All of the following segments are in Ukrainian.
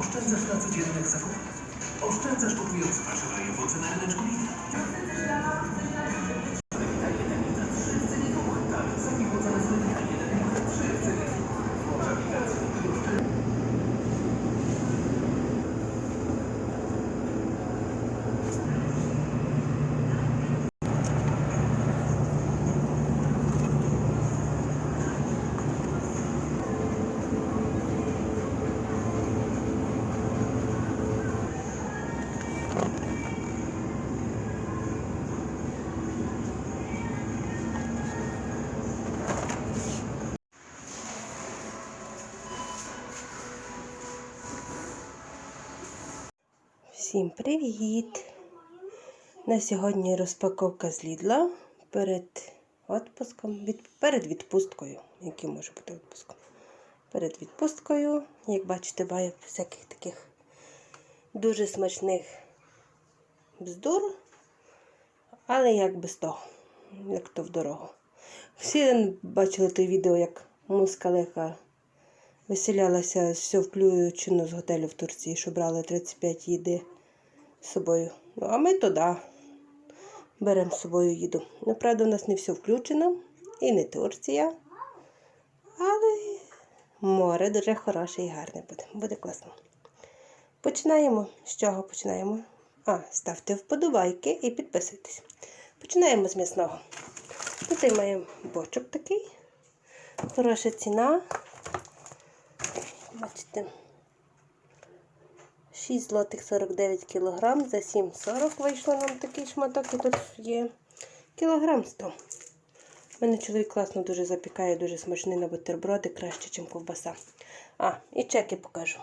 oszczędzasz na codziennych zakupach. Oszczędzasz kupując warzywa i na ryneczku Lidl. Всім привіт! На сьогодні розпаковка з Лідла перед відпуском, від, перед відпусткою. Який може бути відпуском? Перед відпусткою, як бачите, має всяких таких дуже смачних бздур, але як без того, як то в дорогу. Всі бачили те відео, як мускалека виселялася все включено з готелю в Турції, що брали 35 їди з собою. Ну, а ми туди беремо з собою їду. Ну, правда, у нас не все включено і не Турція. Але море дуже хороше і гарне буде. Буде класно. Починаємо. З чого починаємо? А, ставте вподобайки і підписуйтесь. Починаємо з м'ясного. Тут маємо бочок такий. Хороша ціна. Бачите, 6 злотих 49 кілограм, за 7,40 вийшло нам такий шматок, і тут є кілограм 100. У мене чоловік класно дуже запікає, дуже смачний на бутерброди, краще, ніж ковбаса. А, і чеки покажу.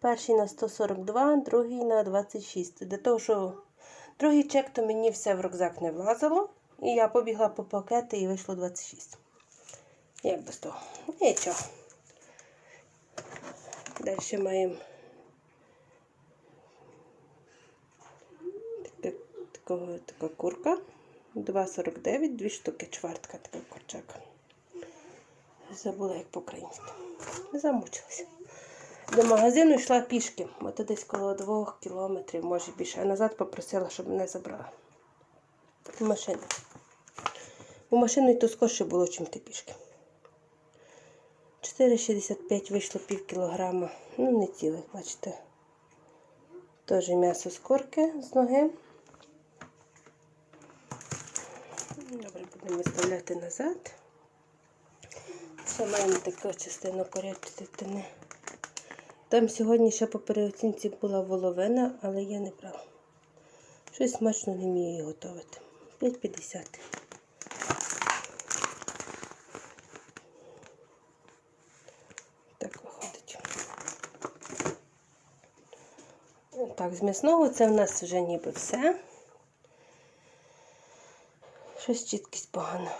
Перший на 142, другий на 26. Для того, що другий чек, то мені все в рюкзак не влазило. І я побігла по пакети і вийшло 26. Як без того? Нічого. Далі маємо таке, такого, така курка. 2,49, дві штуки, чвертка така курчака. Забула, як по-українськи. Замучилася. До магазину йшла пішки, бо десь коло 2 кілометрів, може більше. А назад попросила, щоб мене забрала. В машину. У машину і то скорше було, чим ти пішки. 4,65 вийшло пів кілограма. Ну, не цілих, бачите. Теж м'ясо з корки з ноги. Добре, будемо виставляти назад. Ще маємо таку частину корячини. Там сьогодні ще по переоцінці була воловина, але я не брала. Щось смачно не вмію її готувати. 5,50. Так виходить. Так, з м'ясного це в нас вже ніби все. Щось чіткість погано.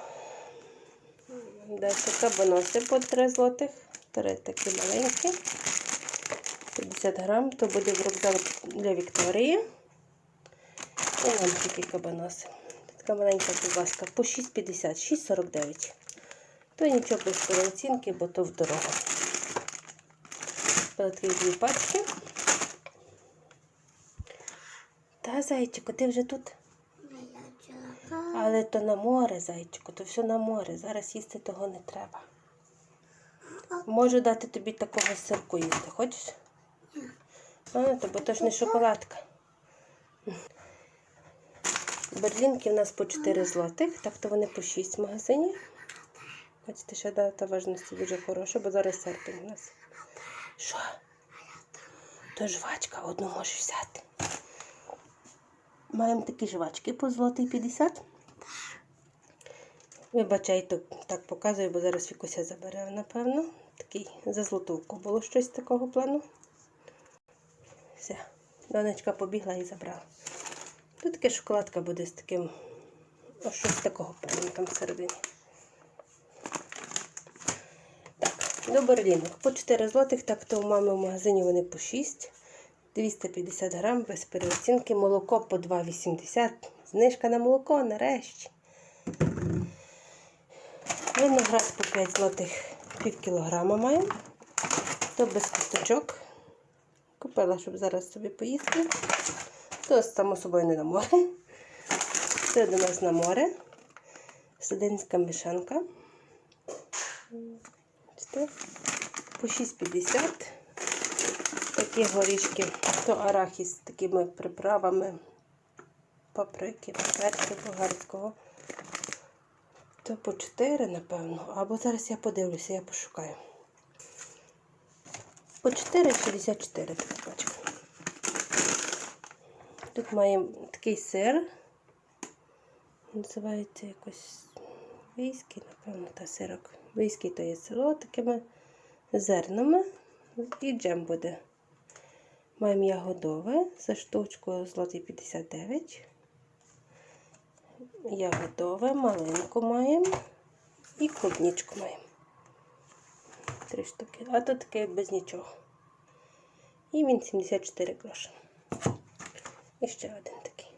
Далі кабаноси по 3 злотих. Три такі маленькі. 50 грам, то буде в рюкзак для Вікторії. І нам такі кабаноси. Така маленька ковбаска по 6,50, 6,49. То нічого без переоцінки, бо то в дорогу. Такі дві пачки. Та, зайчику, ти вже тут? Але то на море, зайчику, то все на море. Зараз їсти того не треба. Можу дати тобі такого сирку їсти. Хочеш? А, то бо то ж не шоколадка. Берлінки в нас по 4 злотих, так то вони по 6 в магазині. Бачите, ще дата важності дуже хороша, бо зараз серпень у нас. Що? То жвачка, одну можеш взяти. Маємо такі жвачки по злотий 50. Вибачайте, так показую, бо зараз Вікуся забере, напевно. Такий за злотовку було щось такого плану. Все, донечка побігла і забрала. Тут така шоколадка буде з таким ось щось такого там всередині. Так, до берлінок. По 4 злотих, так то у мами в магазині вони по 6. 250 грам без переоцінки. Молоко по 2,80. Знижка на молоко нарешті. Виноград по 5 злотих пів кілограма маємо. То без кісточок. Купила, щоб зараз собі поїсти. То само собою не на море. Це до нас на море. Студентська мішанка. По 6,50. Такі горішки. То арахіс з такими приправами. Паприки, перцю болгарського. То по 4, напевно. Або зараз я подивлюся, я пошукаю. По 4,64 така пачка. Тут маємо такий сир. Називається якось війський, напевно, та сирок. Війський то є село такими зернами. І джем буде. Маємо ягодове за штучку злотий 59. Ягодове, малинку маємо і клубничку маємо. Три штуки. А то таке без нічого. І він 74 гроші. І ще один такий.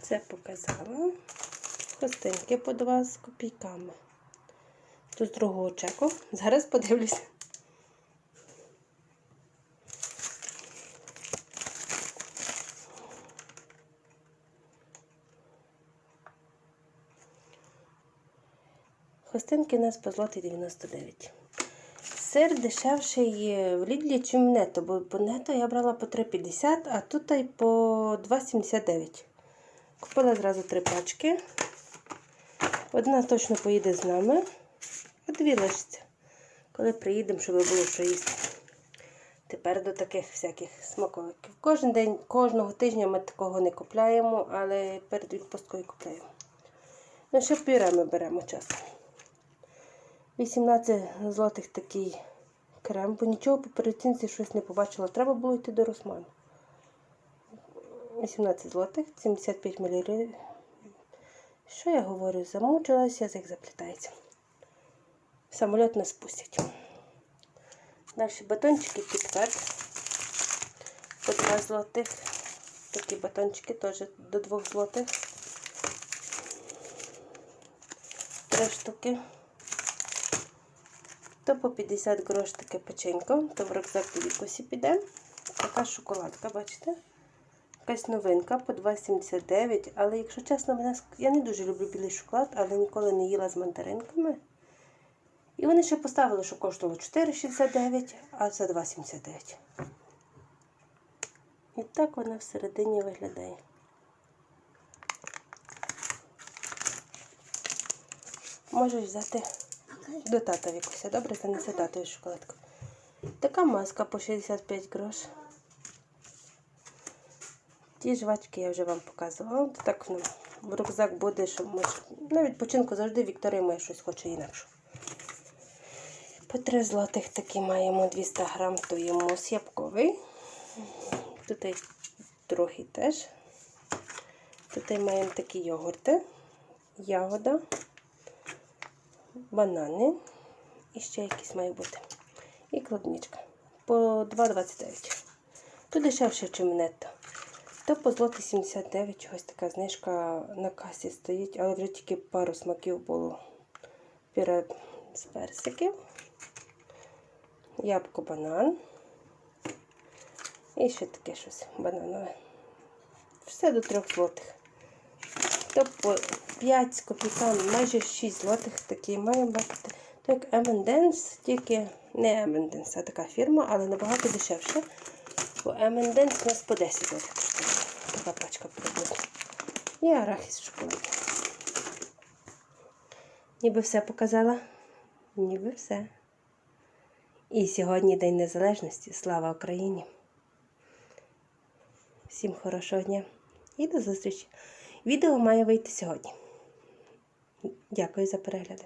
Це показала. Хостинки по 2 з копійками. Тут з другого чеку. Зараз подивлюся. Хостинки у нас по злотий 99. Сир дешевший в Лідлі, чим нето, бо по нето я брала по 3,50, а тут і по 2,79. Купила зразу три пачки. Одна точно поїде з нами, а дві лишиться. Коли приїдемо, щоб було що їсти. Тепер до таких всяких смаколиків. Кожен день, кожного тижня ми такого не купляємо, але перед відпусткою купляємо. Ну, ще пюре ми беремо часто. 18 злотих такий крем, бо нічого по перецінці щось не побачила. Треба було йти до Росману. 18 злотих, 75 мл. Що я говорю? Замучилась, язик заплітається. Самоліт не спустять. Далі батончики кіткат. По 2 злотих. Такі батончики теж до 2 злотих. Три штуки. То по 50 грош таке печенько, то в рюкзак до вікусі піде. Така шоколадка, бачите? Якась новинка по 2,79. Але, якщо чесно, мене... я не дуже люблю білий шоколад, але ніколи не їла з мандаринками. І вони ще поставили, що коштувало 4,69, а це 2,79. І так вона всередині виглядає. Можеш взяти до тата Вікуся. Добре, занесе татові шоколадку. Така маска по 65 грош. Ті жвачки я вже вам показувала. Так ну, в рюкзак буде, що може. На відпочинку завжди Вікторія моє щось хоче інакше. По 3 злотих такі маємо 200 грам, то є мус ябковий. Тут трохи теж. Тут маємо такі йогурти, ягода, банани. І ще якісь має бути. І клубничка. По 2,29. Тут дешевше, ніж нетто. То по злоті 79, чогось така знижка на касі стоїть, але вже тільки пару смаків було. Пюре з персиків, ябко банан. І ще таке щось бананове. Все до 3 злотих. То по 5 з копійками, майже 6 злотих маємо бачити. То як M&M's, тільки не M&M's, а така фірма, але набагато дешевше. Бо M&M's у нас по 10 злотих коштує. Така пачка приблизно. І арахіс шоколад. Ніби все показала? Ніби все. І сьогодні День Незалежності. Слава Україні! Всім хорошого дня і до зустрічі. Відео має вийти сьогодні. Дякую за перегляди.